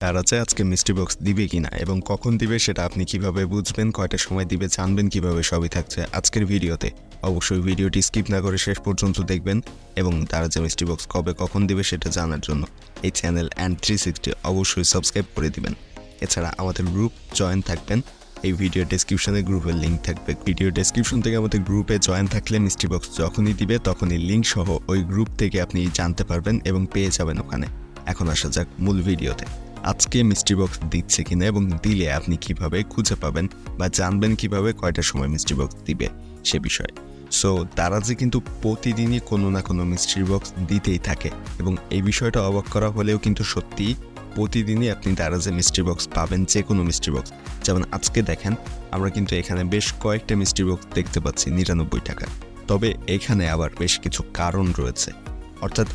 তারা চায় আজকে মিষ্টি বক্স দিবে কিনা এবং কখন দিবে সেটা আপনি কীভাবে বুঝবেন, কয়টা সময় দিবে, জানবেন কীভাবে সবই থাকছে আজকের ভিডিওতে। অবশ্যই ভিডিওটি স্কিপ না করে শেষ পর্যন্ত দেখবেন এবং তারা যে মিষ্টি বক্স কবে কখন দিবে সেটা জানার জন্য এই চ্যানেল অ্যান্ড থ্রি সিক্সটি অবশ্যই সাবস্ক্রাইব করে দিবেন। এছাড়া আমাদের গ্রুপ জয়েন থাকবেন। এই ভিডিও ডেসক্রিপশনে গ্রুপের লিঙ্ক থাকবে। ভিডিও ডেসক্রিপশন থেকে আমাদের গ্রুপে জয়েন থাকলে মিষ্টি বক্স যখনই দিবে তখনই লিঙ্ক সহ ওই গ্রুপ থেকে আপনি জানতে পারবেন এবং পেয়ে যাবেন ওখানে। এখন আসা যাক মূল ভিডিওতে আজকে মিষ্টি বক্স দিচ্ছে কিনা এবং দিলে আপনি কীভাবে খুঁজে পাবেন বা জানবেন কীভাবে কয়টার সময় মিষ্টি বক্স দিবে সে বিষয়ে। সো তারা যে কিন্তু প্রতিদিনই কোনো না কোনো মিষ্টি বক্স দিতেই থাকে এবং এই বিষয়টা অবাক করা হলেও কিন্তু সত্যি প্রতিদিনই আপনি তারা যে মিষ্টি বক্স পাবেন, যে কোনো মিষ্টি বক্স, যেমন আজকে দেখেন আমরা কিন্তু এখানে বেশ কয়েকটা মিষ্টি বক্স দেখতে পাচ্ছি নিরানব্বই টাকা তবে এখানে আবার বেশ কিছু কারণ রয়েছে। অর্থাৎ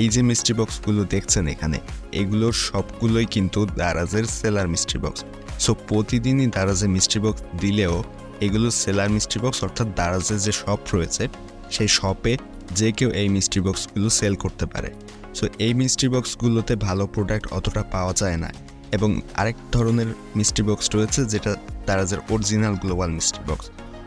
এই যে মিষ্টি বক্সগুলো দেখছেন এখানে, এগুলোর সবগুলোই কিন্তু দারাজের সেলার মিষ্টি বক্স সো প্রতিদিনই দারাজে মিষ্টি বক্স দিলেও এগুলো সেলার মিষ্টি বক্স অর্থাৎ দারাজের যে শপ রয়েছে, সেই শপে যে কেউ এই মিষ্টি বক্সগুলো সেল করতে পারে। সো এই মিষ্টি বক্সগুলোতে ভালো প্রোডাক্ট অতটা পাওয়া যায় না। এবং আরেক ধরনের মিষ্টি বক্স রয়েছে, যেটা দারাজের অরিজিনাল গ্লোবাল মিষ্টি বক্স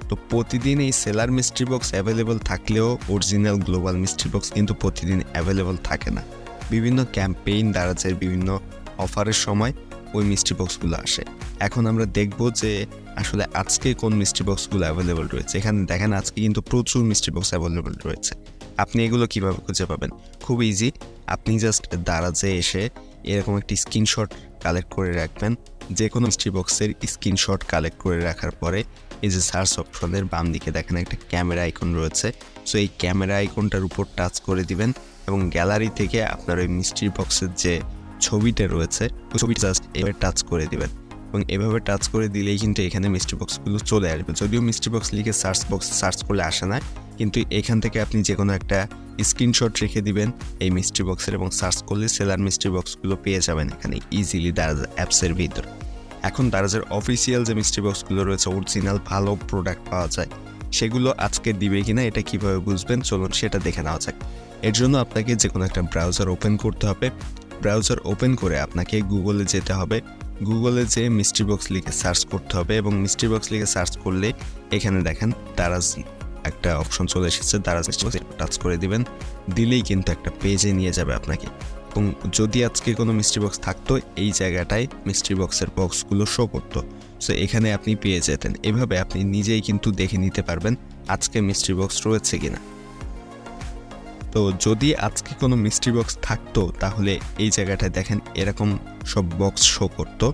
তো প্রতিদিন এই সেলার মিষ্টি বক্স অ্যাভেলেবল থাকলেও অরিজিনাল গ্লোবাল মিষ্টি বক্স কিন্তু প্রতিদিন অ্যাভেলেবল থাকে না। বিভিন্ন ক্যাম্পেইন দারাজের বিভিন্ন অফারের সময় ওই মিষ্টি বক্সগুলো আসে। এখন আমরা দেখব যে আসলে আজকে কোন মিষ্টি বক্সগুলো অ্যাভেলেবল রয়েছে। এখানে দেখেন আজকে কিন্তু প্রচুর মিষ্টি বক্স অ্যাভেলেবল রয়েছে। আপনি এগুলো কীভাবে খুঁজে পাবেন? খুব ইজি আপনি জাস্ট দারাজে এসে এরকম একটি স্ক্রিনশট কালেক্ট করে রাখবেন। যে কোনো মিষ্টি বক্সের স্ক্রিনশট কালেক্ট করে রাখার পরে এই যে সার্চ অপশনের বাম দিকে দেখেন একটা ক্যামেরা আইকন রয়েছে। সো এই ক্যামেরা আইকনটার উপর টাচ করে দিবেন এবং গ্যালারি থেকে আপনার ওই মিস্ট্রি বক্সের যে ছবিটা রয়েছে ছবিটা জাস্ট এবার টাচ করে দিবেন। এবং এভাবে টাচ করে দিলেই কিন্তু এখানে মিষ্টি বক্সগুলো চলে আসবে। যদিও মিষ্টি বক্স লিখে সার্চ বক্স সার্চ করলে আসে না, কিন্তু এখান থেকে আপনি যে কোনো একটা স্ক্রিনশট রেখে দিবেন, এই মিষ্টি বক্সের এবং সার্চ করলে সেলার মিষ্টি বক্সগুলো পেয়ে যাবেন এখানে ইজিলি দারাজ অ্যাপসের ভিতর। এখন দারাজের অফিসিয়াল যে মিষ্টি বক্সগুলো রয়েছে অরিজিনাল ভালো প্রোডাক্ট পাওয়া যায়, সেগুলো আজকে দিবে কিনা এটা কীভাবে বুঝবেন? চলুন সেটা দেখে নেওয়া যাক। এর জন্য আপনাকে যে কোনো একটা ব্রাউজার ওপেন করতে হবে ব্রাউজার ওপেন করে আপনাকে গুগলে যেতে হবে। গুগলে যে মিষ্টি বক্স লিখে সার্চ করতে হবে এবং মিষ্টি বক্স লিখে সার্চ করলে এখানে দেখেন দারাজ একটা অপশন চলে এসেছে দারাজ মিষ্টি বক্স টাচ করে দিবেন। দিলেই কিন্তু একটা পেজে নিয়ে যাবে আপনাকে। এবং যদি আজকে কোনো মিষ্টি বক্স থাকতো, এই জায়গাটায় মিষ্টি বক্সের বক্সগুলো শো করতো। সো এখানে আপনি পেয়ে যেতেন। এভাবে আপনি নিজেই কিন্তু দেখে নিতে পারবেন আজকে মিষ্টি বক্স রয়েছে কিনা। তো যদি আজকে কোনো মিষ্টি বক্স থাকতো, তাহলে এই জায়গাটায় দেখেন এরকম সব বক্স শো করতো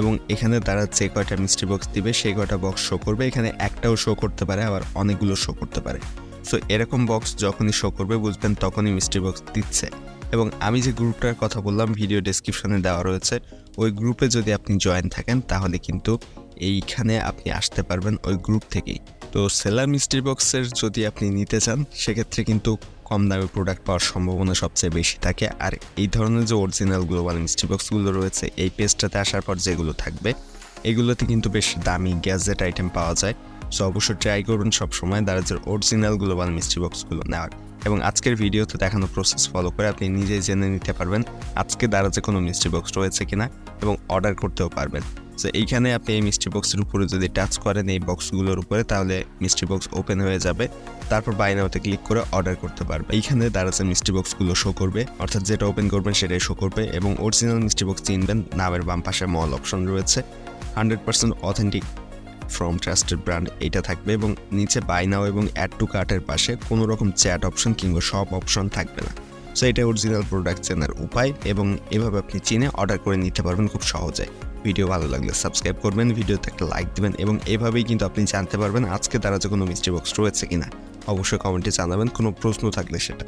এবং এখানে তারা যে কয়টা মিষ্টি বক্স দিবে, সেই কয়টা বক্স শো করবে। এখানে একটাও শো করতে পারে, আবার অনেকগুলো শো করতে পারে। সো এরকম বক্স যখনই শো করবে, বুঝবেন তখনই মিষ্টি বক্স দিচ্ছে। এবং আমি যে গ্রুপটার কথা বললাম ভিডিও ডেসক্রিপশনে দেওয়া রয়েছে, ওই গ্রুপে যদি আপনি জয়েন থাকেন, তাহলে কিন্তু এইখানে আপনি আসতে পারবেন ওই গ্রুপ থেকেই। তো সেলার মিষ্টি বক্সের যদি আপনি নিতে চান, সেক্ষেত্রে কিন্তু কম দামে প্রোডাক্ট পাওয়ার সম্ভাবনা সবচেয়ে বেশি থাকে। আর এই ধরনের যে অরিজিনাল গ্লোবাল ইনস্টিবক্সগুলো বক্সগুলো রয়েছে, এই পেজটাতে আসার পর যেগুলো থাকবে, এগুলোতে কিন্তু বেশ দামি গ্যাজেট আইটেম পাওয়া যায়। সো অবশ্যই ট্রাই করুন সবসময়, দারাজের অরিজিনাল গ্লোবাল মিস্ট্রি বক্সগুলো নেওয়ার। এবং আজকের ভিডিওতে দেখানো প্রসেস ফলো করে আপনি নিজেই জেনে নিতে পারবেন আজকে দারাজে কোনো মিষ্টি বক্স রয়েছে কিনা এবং অর্ডার করতেও পারবেন। সো এইখানে আপনি এই মিষ্টি বক্সের উপরে যদি টাচ করেন এই বক্সগুলোর উপরে, তাহলে মিষ্টি বক্স ওপেন হয়ে যাবে। তারপর বাই নাওতে ক্লিক করে অর্ডার করতে পারবে। এইখানে দারাজে মিষ্টি বক্সগুলো শো করবে। অর্থাৎ যেটা ওপেন করবেন সেটাই শো করবে এবং অরিজিনাল মিষ্টি বক্স চিনবেন। নামের বাম পাশে মল অপশন রয়েছে। Hundred percent authentic from trusted brand এটা থাকবে এবং নিচে বাই নাও এবং অ্যাড টু কার্টের পাশে কোনো রকম চ্যাট অপশন কিংবা সব অপশন থাকবে না। সো এটা অরিজিনাল প্রোডাক্ট চেনার উপায় এবং এভাবে আপনি চিনে অর্ডার করে নিতে পারবেন খুব সহজে। ভিডিও ভালো লাগলে সাবস্ক্রাইব করবেন ভিডিওতে একটা লাইক দিবেন এবং এভাবেই কিন্তু আপনি জানতে পারবেন আজকে তারা যে কোনো মিস্ট্রি বক্স রয়েছে কিনা। অবশ্যই কমেন্টে জানাবেন, কোনো প্রশ্ন থাকলে সেটা।